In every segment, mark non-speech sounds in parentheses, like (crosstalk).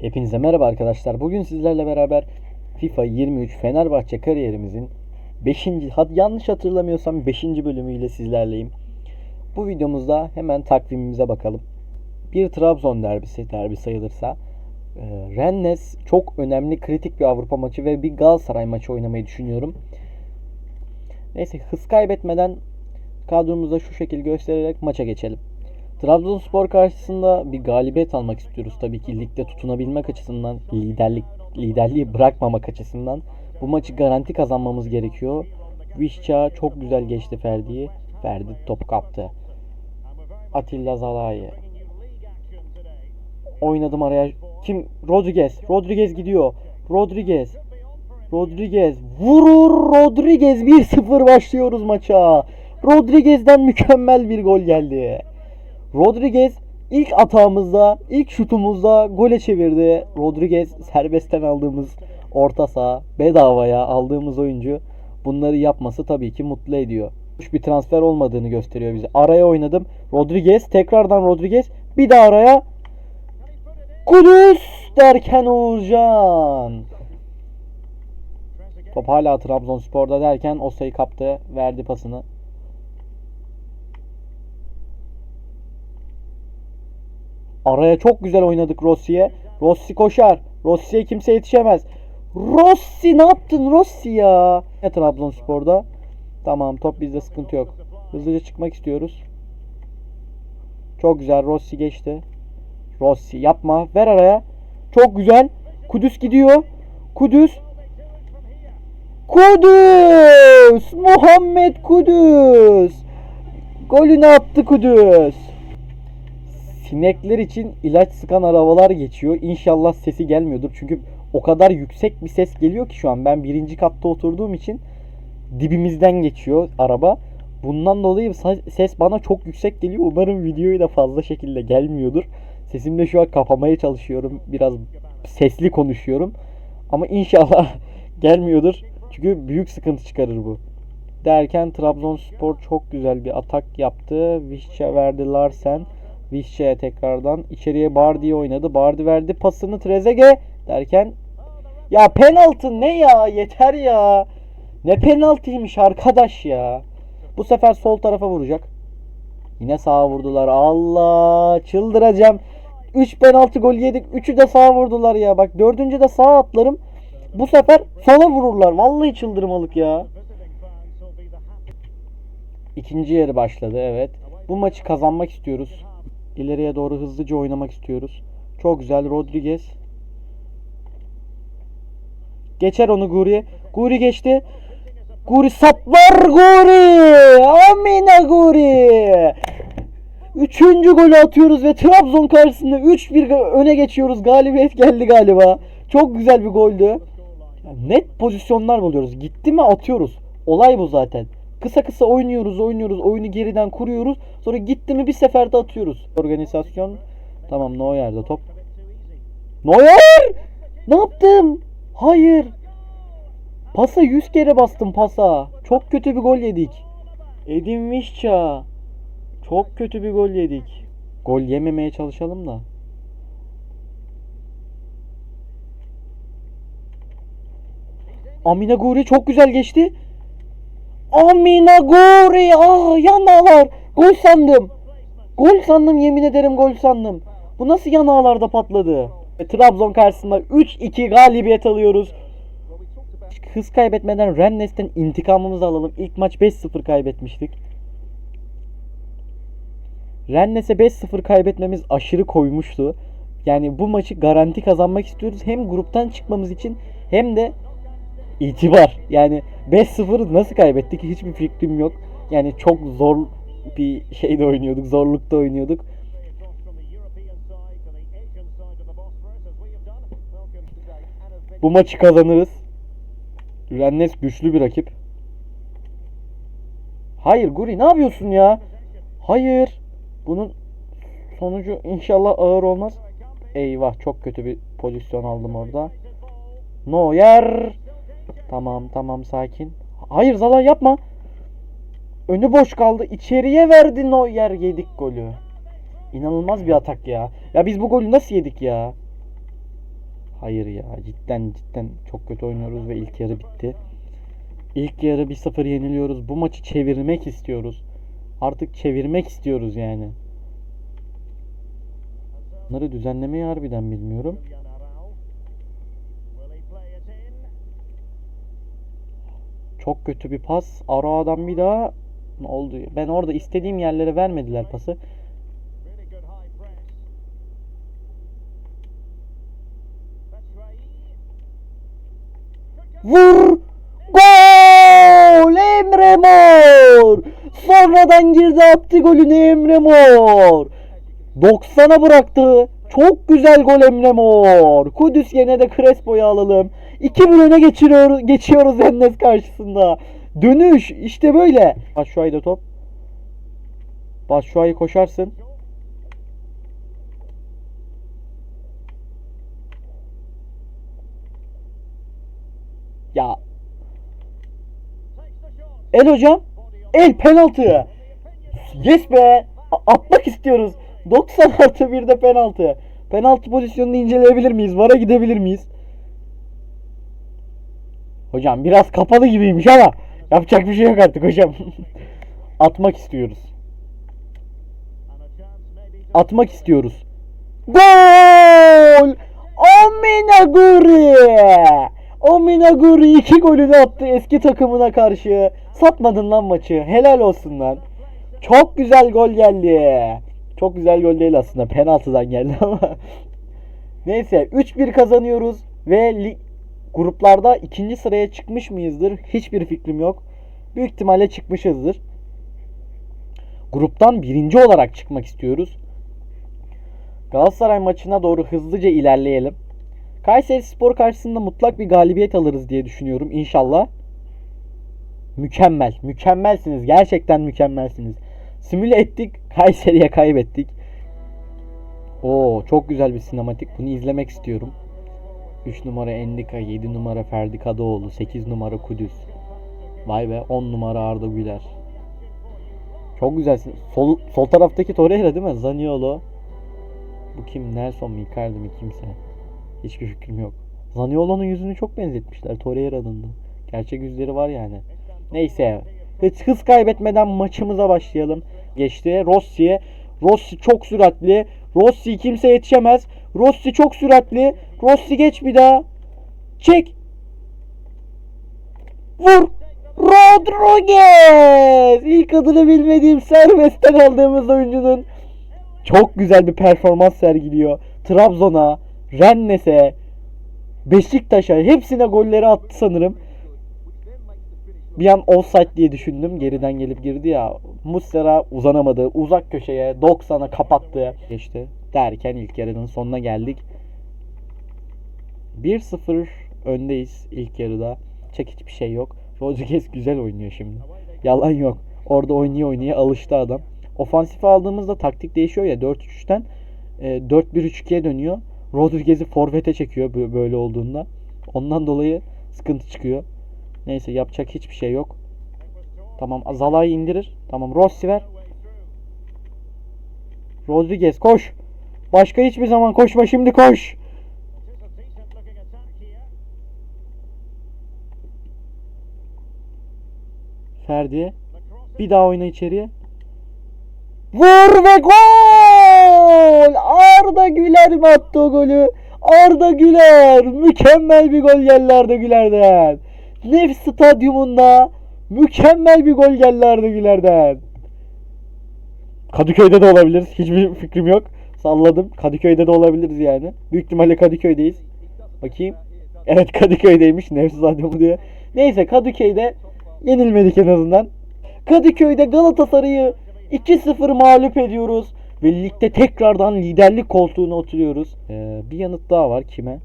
Hepinize merhaba arkadaşlar. Bugün sizlerle beraber FIFA 23 Fenerbahçe kariyerimizin 5. hat yanlış hatırlamıyorsam 5. bölümüyle sizlerleyim. Bu videomuzda hemen takvimimize bakalım. Bir Trabzon derbisi, derbi sayılırsa. Ee, Rennes çok önemli, kritik bir Avrupa maçı ve bir Galatasaray maçı oynamayı düşünüyorum. Neyse hız kaybetmeden kadromuzu da şu şekil göstererek maça geçelim. Trabzonspor karşısında bir galibiyet almak istiyoruz. Tabii ki ligde tutunabilmek açısından, liderlik liderliği bırakmamak açısından bu maçı garanti kazanmamız gerekiyor. Vişça çok güzel geçti Ferdi'yi. Ferdi top kaptı. Atilla Zalai. Oynadım araya. Kim? Rodriguez. Rodriguez gidiyor. Rodriguez. Rodriguez. Vurur Rodriguez. 1-0 başlıyoruz maça. Rodriguez'den mükemmel bir gol geldi. Rodriguez ilk atağımızda, ilk şutumuzda gole çevirdi. Rodriguez serbestten aldığımız orta saha, bedavaya aldığımız oyuncu bunları yapması tabii ki mutlu ediyor. Hoş bir transfer olmadığını gösteriyor bize. Araya oynadım. Rodriguez, tekrardan Rodriguez, bir daha araya. Kudüs derken Uğurcan. Top hala Trabzonspor'da derken Osa'yı kaptı, verdi pasını. Araya çok güzel oynadık Rossi'ye. Rossi koşar. Rossi'ye kimse yetişemez. Rossi ne yaptın Rossi ya? Ne Trabzonspor'da? Tamam top bizde sıkıntı yok. Hızlıca çıkmak istiyoruz. Çok güzel Rossi geçti. Rossi yapma. Ver araya. Çok güzel. Kudüs gidiyor. Kudüs. Kudüs! Muhammed Kudüs! Golünü attı Kudüs. Sinekler için ilaç sıkan arabalar geçiyor. İnşallah sesi gelmiyordur. Çünkü o kadar yüksek bir ses geliyor ki şu an. Ben birinci katta oturduğum için dibimizden geçiyor araba. Bundan dolayı ses bana çok yüksek geliyor. Umarım videoyu da fazla şekilde gelmiyordur. Sesimle şu an kapamaya çalışıyorum. Biraz sesli konuşuyorum. Ama inşallah (laughs) gelmiyordur. Çünkü büyük sıkıntı çıkarır bu. Derken Trabzonspor çok güzel bir atak yaptı. Vişça verdi Larsen. Vişça'ya tekrardan içeriye Bardi'yi oynadı. Bardi verdi pasını Trezege derken ya penaltı ne ya yeter ya. Ne penaltıymış arkadaş ya. Bu sefer sol tarafa vuracak. Yine sağa vurdular. Allah çıldıracağım. 3 penaltı gol yedik. 3'ü de sağa vurdular ya. Bak dördüncü de sağa atlarım. Bu sefer sola vururlar. Vallahi çıldırmalık ya. İkinci yarı başladı evet. Bu maçı kazanmak istiyoruz. İleriye doğru hızlıca oynamak istiyoruz. Çok güzel Rodriguez. Geçer onu Guri. Guri geçti. Guri saplar Guri. Amina Guri. Üçüncü golü atıyoruz ve Trabzon karşısında 3-1 öne geçiyoruz. Galibiyet geldi galiba. Çok güzel bir goldü. Net pozisyonlar buluyoruz. Gitti mi atıyoruz. Olay bu zaten. Kısa kısa oynuyoruz, oynuyoruz, oyunu geriden kuruyoruz. Sonra gitti mi bir seferde atıyoruz. Organizasyon tamam Neuer'de top. Neuer! Ne yaptım? Hayır. Pasa 100 kere bastım pasa. Çok kötü bir gol yedik. Edin Vişça. Çok kötü bir gol yedik. Gol yememeye çalışalım da. Amina Guri çok güzel geçti. Amina Guri. Ah yanağlar. Gol sandım. Gol sandım yemin ederim gol sandım. Bu nasıl yanağlarda patladı? Ve Trabzon karşısında 3-2 galibiyet alıyoruz. Hız kaybetmeden Rennes'ten intikamımızı alalım. İlk maç 5-0 kaybetmiştik. Rennes'e 5-0 kaybetmemiz aşırı koymuştu. Yani bu maçı garanti kazanmak istiyoruz. Hem gruptan çıkmamız için hem de itibar. Yani 5-0 nasıl kaybettik hiçbir fikrim yok. Yani çok zor bir şeyde oynuyorduk. Zorlukta oynuyorduk. Bu maçı kazanırız. Rennes güçlü bir rakip. Hayır Guri ne yapıyorsun ya? Hayır. Bunun sonucu inşallah ağır olmaz. Eyvah çok kötü bir pozisyon aldım orada. Neuer. Tamam tamam sakin. Hayır Zala yapma. Önü boş kaldı. İçeriye verdi Neuer yedik golü. İnanılmaz bir atak ya. Ya biz bu golü nasıl yedik ya? Hayır ya cidden cidden çok kötü oynuyoruz ve ilk yarı bitti. İlk yarı 1-0 yeniliyoruz. Bu maçı çevirmek istiyoruz. Artık çevirmek istiyoruz yani. Bunları düzenlemeyi harbiden bilmiyorum. Çok kötü bir pas. Aradan bir daha ne oldu? Ben orada istediğim yerlere vermediler pası. Vur! Gol! Emre Mor! Sonradan girdi attı golünü Emre Mor. 90'a bıraktı. Çok güzel gol Emre Mor. Kudüs yerine de Crespo'yu alalım. 2-1 öne geçiriyoruz, geçiyoruz Ennes karşısında. Dönüş işte böyle. Başşuay'da top. Başşuay'ı koşarsın. Ya El hocam. El penaltı. Yes be. A- atmak istiyoruz. 90 artı 1'de penaltı. Penaltı pozisyonunu inceleyebilir miyiz? Vara gidebilir miyiz? Hocam biraz kapalı gibiymiş ama yapacak bir şey yok artık hocam. (laughs) Atmak istiyoruz. Atmak istiyoruz. Gol! Ominaguri! Ominaguri iki golünü attı eski takımına karşı. Satmadın lan maçı. Helal olsun lan. Çok güzel gol geldi. Çok güzel gol değil aslında. Penaltıdan geldi (laughs) ama. Neyse 3-1 kazanıyoruz ve lig gruplarda ikinci sıraya çıkmış mıyızdır? Hiçbir fikrim yok. Büyük ihtimalle çıkmışızdır. Gruptan birinci olarak çıkmak istiyoruz. Galatasaray maçına doğru hızlıca ilerleyelim. Kayseri Spor karşısında mutlak bir galibiyet alırız diye düşünüyorum inşallah. Mükemmel. Mükemmelsiniz. Gerçekten mükemmelsiniz. Simüle ettik. Kayseri'ye kaybettik. Oo çok güzel bir sinematik. Bunu izlemek istiyorum. 3 numara Endika, 7 numara Ferdi Kadıoğlu, 8 numara Kudüs. Vay be 10 numara Arda Güler. Çok güzelsin. Sol, sol taraftaki Torreira değil mi? Zaniolo. Bu kim? Nelson mu? Icardi mi? Kimse. Hiçbir fikrim yok. Zaniolo'nun yüzünü çok benzetmişler Torreira'nın da. Gerçek yüzleri var yani. Neyse. Hiç hız kaybetmeden maçımıza başlayalım. Geçti. Rossi'ye. Rossi çok süratli. Rossi kimse yetişemez. Rossi çok süratli. Rossi geç bir daha. Çek. Vur. Rodriguez. İlk adını bilmediğim serbestten aldığımız oyuncunun çok güzel bir performans sergiliyor. Trabzon'a, Rennes'e, Beşiktaş'a hepsine golleri attı sanırım. Bir an offside diye düşündüm. Geriden gelip girdi ya. Muslera uzanamadı. Uzak köşeye 90'a kapattı. Geçti. Derken ilk yarının sonuna geldik. 1-0 öndeyiz ilk yarıda. Çek hiçbir şey yok. Rodriguez güzel oynuyor şimdi. Yalan yok. Orada oynaya oynaya alıştı adam. Ofansife aldığımızda taktik değişiyor ya 4-3-3'ten e, 4-1-3-2'ye dönüyor. Rodriguez'i forvete çekiyor bö- böyle olduğunda. Ondan dolayı sıkıntı çıkıyor. Neyse yapacak hiçbir şey yok. Tamam Zala'yı indirir. Tamam Rossi ver. Rodriguez koş. Başka hiçbir zaman koşma şimdi koş. Ferdi. Bir daha oyna içeriye. Vur ve gol! Arda Güler mi attı o golü? Arda Güler! Mükemmel bir gol geldi Arda Güler'den. Nef stadyumunda mükemmel bir gol geldi Arda Güler'den. Kadıköy'de de olabiliriz. Hiçbir fikrim yok. Salladım. Kadıköy'de de olabiliriz yani. Büyük ihtimalle Kadıköy'deyiz. Bakayım. Evet Kadıköy'deymiş. Nef stadyumu diyor. Neyse Kadıköy'de yenilmedik en azından. Kadıköy'de Galatasaray'ı 2-0 mağlup ediyoruz. Ve ligde tekrardan liderlik koltuğuna oturuyoruz. Ee, bir yanıt daha var kime?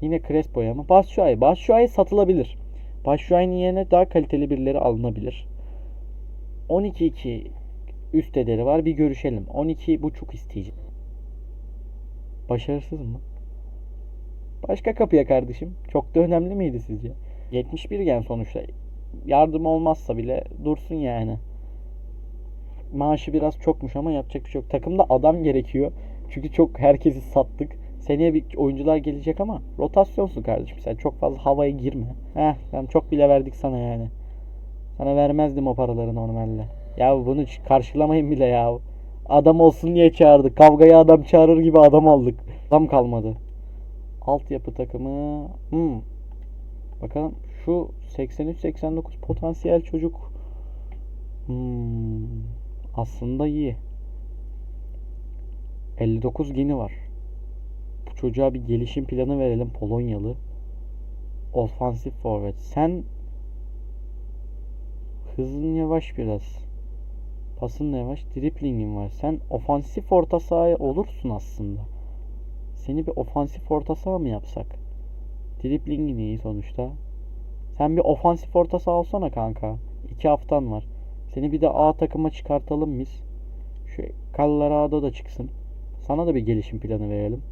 Yine Crespo'ya ama Batshuayi. Batshuayi satılabilir. Batshuayi'nin yerine daha kaliteli birileri alınabilir. 12-2 üst ederi var. Bir görüşelim. 12.5 isteyeceğim. Başarısız mı? Başka kapıya kardeşim. Çok da önemli miydi sizce? 71 gen sonuçta. Yardım olmazsa bile dursun yani. Maaşı biraz çokmuş ama yapacak bir şey yok. Takımda adam gerekiyor. Çünkü çok herkesi sattık. Seneye bir oyuncular gelecek ama rotasyonsun kardeşim. Sen çok fazla havaya girme. Heh, sen çok bile verdik sana yani. Sana vermezdim o paraları normalde. Ya bunu karşılamayın bile ya. Adam olsun diye çağırdık. Kavgaya adam çağırır gibi adam aldık. Adam kalmadı. Altyapı takımı. Hmm. Bakalım şu 83-89 potansiyel çocuk. Hmm. Aslında iyi. 59 geni var. Çocuğa bir gelişim planı verelim. Polonyalı. Ofansif forvet. Sen hızın yavaş biraz. Pasın yavaş. Driplingin var. Sen ofansif orta saha olursun aslında. Seni bir ofansif orta saha mı yapsak? Driplingin iyi sonuçta. Sen bir ofansif orta saha olsana kanka. İki haftan var. Seni bir de A takıma çıkartalım biz. Şu Colorado da çıksın. Sana da bir gelişim planı verelim.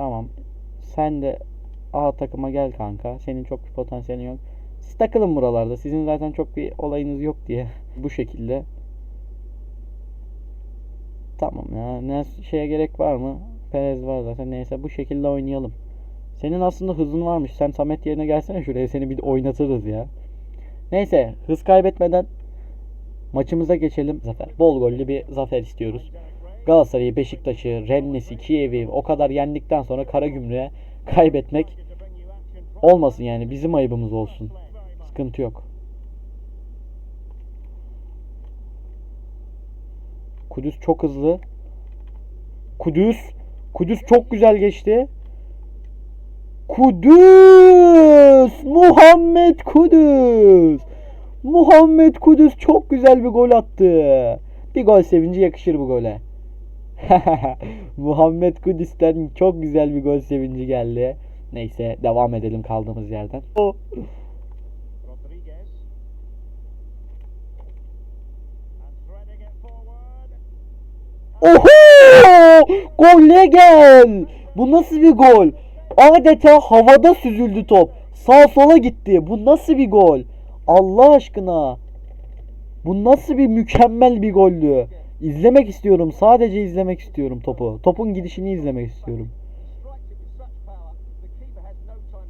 Tamam. Sen de A takıma gel kanka. Senin çok bir potansiyelin yok. Siz takılın buralarda. Sizin zaten çok bir olayınız yok diye. (laughs) Bu şekilde. Tamam ya. Ne şeye gerek var mı? Perez var zaten. Neyse bu şekilde oynayalım. Senin aslında hızın varmış. Sen Samet yerine gelsene şuraya. Seni bir oynatırız ya. Neyse hız kaybetmeden maçımıza geçelim. Zafer. Bol gollü bir zafer istiyoruz. Galatasaray'ı, Beşiktaş'ı, Rennes'i, Kiev'i o kadar yendikten sonra Karagümrük'e kaybetmek olmasın yani. Bizim ayıbımız olsun. Sıkıntı yok. Kudüs çok hızlı. Kudüs. Kudüs çok güzel geçti. Kudüs! Muhammed Kudüs! Muhammed Kudüs çok güzel bir gol attı. Bir gol sevinci yakışır bu gole. (laughs) Muhammed Kudüs'ten çok güzel bir gol sevinci geldi. Neyse devam edelim kaldığımız yerden. O. Oho! Gole gel! Bu nasıl bir gol? Adeta havada süzüldü top. Sağ sola gitti. Bu nasıl bir gol? Allah aşkına. Bu nasıl bir mükemmel bir goldü? İzlemek istiyorum. Sadece izlemek istiyorum topu. Topun gidişini izlemek istiyorum.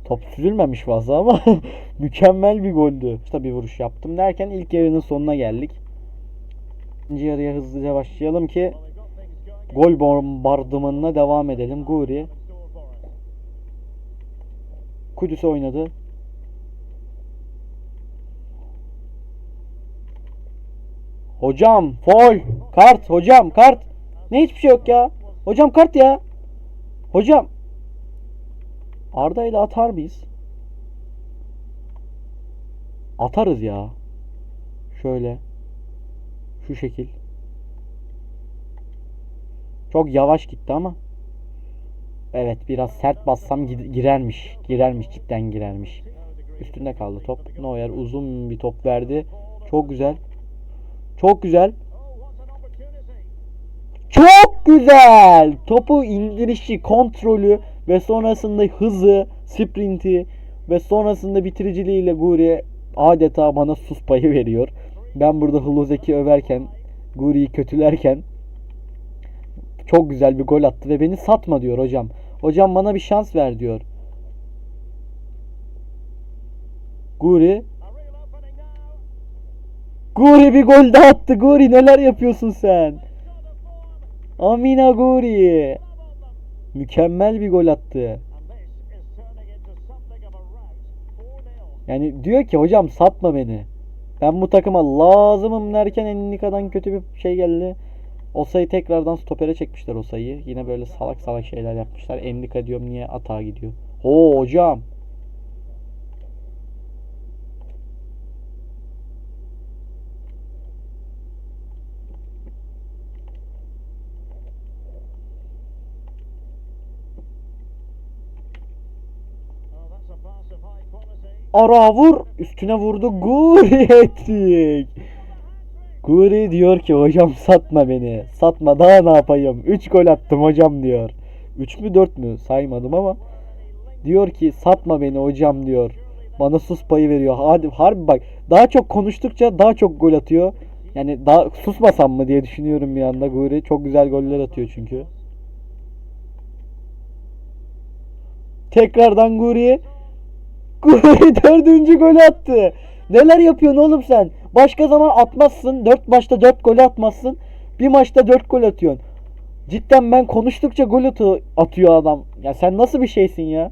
Top süzülmemiş fazla ama (laughs) mükemmel bir goldü. İşte bir vuruş yaptım derken ilk yarının sonuna geldik. İkinci yarıya hızlıca başlayalım ki gol bombardımanına devam edelim. Guri. Kudüs'e oynadı. Hocam foul. Kart hocam kart. Ne hiçbir şey yok ya. Hocam kart ya. Hocam. Arda ile atar mıyız? Atarız ya. Şöyle. Şu şekil. Çok yavaş gitti ama. Evet biraz sert bassam girermiş. Girermiş cidden girermiş. Üstünde kaldı top. Neuer uzun bir top verdi. Çok güzel. Çok güzel. Çok güzel. Topu indirişi, kontrolü ve sonrasında hızı, sprinti ve sonrasında bitiriciliğiyle Guri adeta bana sus payı veriyor. Ben burada Hlozek'i överken, Guri'yi kötülerken çok güzel bir gol attı ve beni satma diyor hocam. Hocam bana bir şans ver diyor. Guri Guri bir gol daha attı. Guri neler yapıyorsun sen? Amina Guri. Mükemmel bir gol attı. And this is turning into something of a rout. 4-0. Yani diyor ki hocam satma beni. Ben bu takıma lazımım derken Ennika'dan kötü bir şey geldi. Osa'yı tekrardan stopere çekmişler Osa'yı. Yine böyle salak salak şeyler yapmışlar. Ennika diyorum niye atağa gidiyor. Oo hocam. Ara vur. Üstüne vurdu. Guri ettik. Guri diyor ki hocam satma beni. Satma daha ne yapayım. 3 gol attım hocam diyor. 3 mü 4 mü saymadım ama. Diyor ki satma beni hocam diyor. Bana sus payı veriyor. Hadi harbi bak daha çok konuştukça daha çok gol atıyor. Yani daha susmasam mı diye düşünüyorum bir anda Guri. Çok güzel goller atıyor çünkü. Tekrardan Guri'ye. (laughs) Dördüncü golü attı. Neler yapıyorsun oğlum sen? Başka zaman atmazsın. Dört maçta dört golü atmazsın. Bir maçta dört gol atıyorsun. Cidden ben konuştukça gol atı- atıyor adam. Ya sen nasıl bir şeysin ya?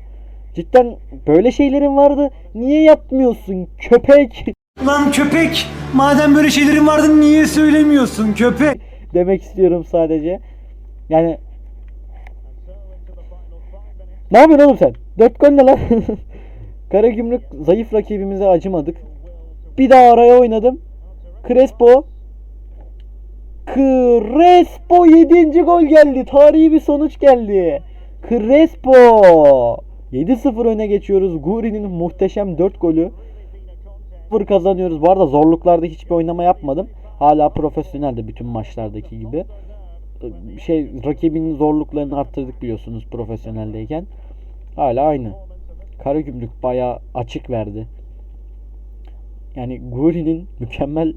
Cidden böyle şeylerin vardı. Niye yapmıyorsun köpek? (laughs) Lan köpek! Madem böyle şeylerin vardı niye söylemiyorsun köpek? demek istiyorum sadece. Yani ne yapıyorsun oğlum sen? Dört gol ne lan? (laughs) Karagümrük zayıf rakibimize acımadık. Bir daha araya oynadım. Crespo. Crespo 7. gol geldi. Tarihi bir sonuç geldi. Crespo. 7-0 öne geçiyoruz. Guri'nin muhteşem 4 golü. 0 kazanıyoruz. Bu arada zorluklarda hiçbir oynama yapmadım. Hala profesyonelde bütün maçlardaki gibi. Şey rakibinin zorluklarını arttırdık biliyorsunuz profesyoneldeyken. Hala aynı. Karagümrük bayağı açık verdi. Yani Guri'nin mükemmel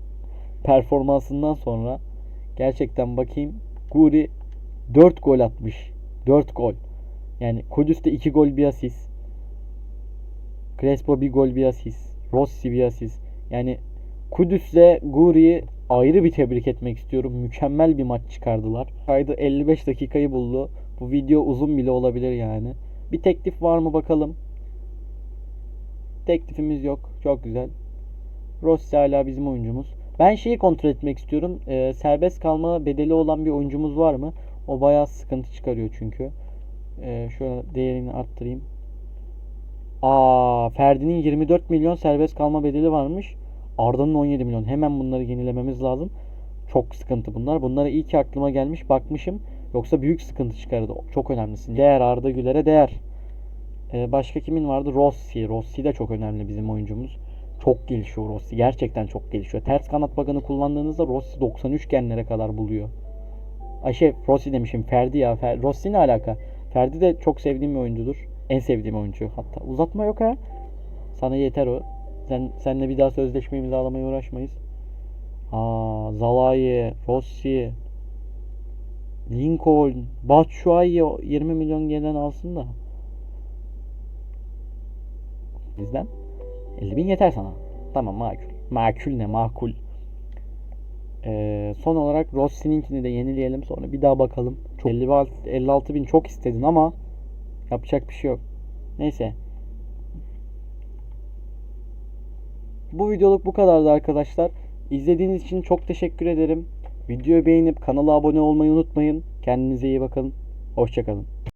performansından sonra gerçekten bakayım Guri 4 gol atmış. 4 gol. Yani Kudüs'te 2 gol bir asist. Crespo bir gol bir asist. Rossi bir asist. Yani Kudüs'le Guri'yi ayrı bir tebrik etmek istiyorum. Mükemmel bir maç çıkardılar. Kaydı 55 dakikayı buldu. Bu video uzun bile olabilir yani. Bir teklif var mı bakalım. Teklifimiz yok. Çok güzel. Rossi hala bizim oyuncumuz. Ben şeyi kontrol etmek istiyorum. Ee, serbest kalma bedeli olan bir oyuncumuz var mı? O bayağı sıkıntı çıkarıyor çünkü. Ee, şöyle değerini arttırayım. Aa, Ferdi'nin 24 milyon serbest kalma bedeli varmış. Arda'nın 17 milyon. Hemen bunları yenilememiz lazım. Çok sıkıntı bunlar. Bunlara iyi ki aklıma gelmiş. Bakmışım. Yoksa büyük sıkıntı çıkardı. Çok önemlisin. Değer Arda Güler'e değer. Ee, başka kimin vardı? Rossi. Rossi de çok önemli bizim oyuncumuz. Çok gelişiyor Rossi. Gerçekten çok gelişiyor. Ters kanat bakını kullandığınızda Rossi 93 genlere kadar buluyor. Ay şey Rossi demişim. Ferdi ya. Fer Rossi ne alaka? Ferdi de çok sevdiğim bir oyuncudur. En sevdiğim oyuncu hatta. Uzatma yok ha. Sana yeter o. Sen senle bir daha sözleşme imzalamaya uğraşmayız. Aa, Zalai, Rossi, Lincoln, Batshuayi 20 milyon gelen alsın da. Bizden 50 bin yeter sana. Tamam makul. Makul ne makul. Ee, son olarak Rossi'ninkini de yenileyelim sonra bir daha bakalım. Çok 56, 56 bin çok istedin ama yapacak bir şey yok. Neyse. Bu videoluk bu kadardı arkadaşlar. İzlediğiniz için çok teşekkür ederim. Videoyu beğenip kanala abone olmayı unutmayın. Kendinize iyi bakın. Hoşçakalın.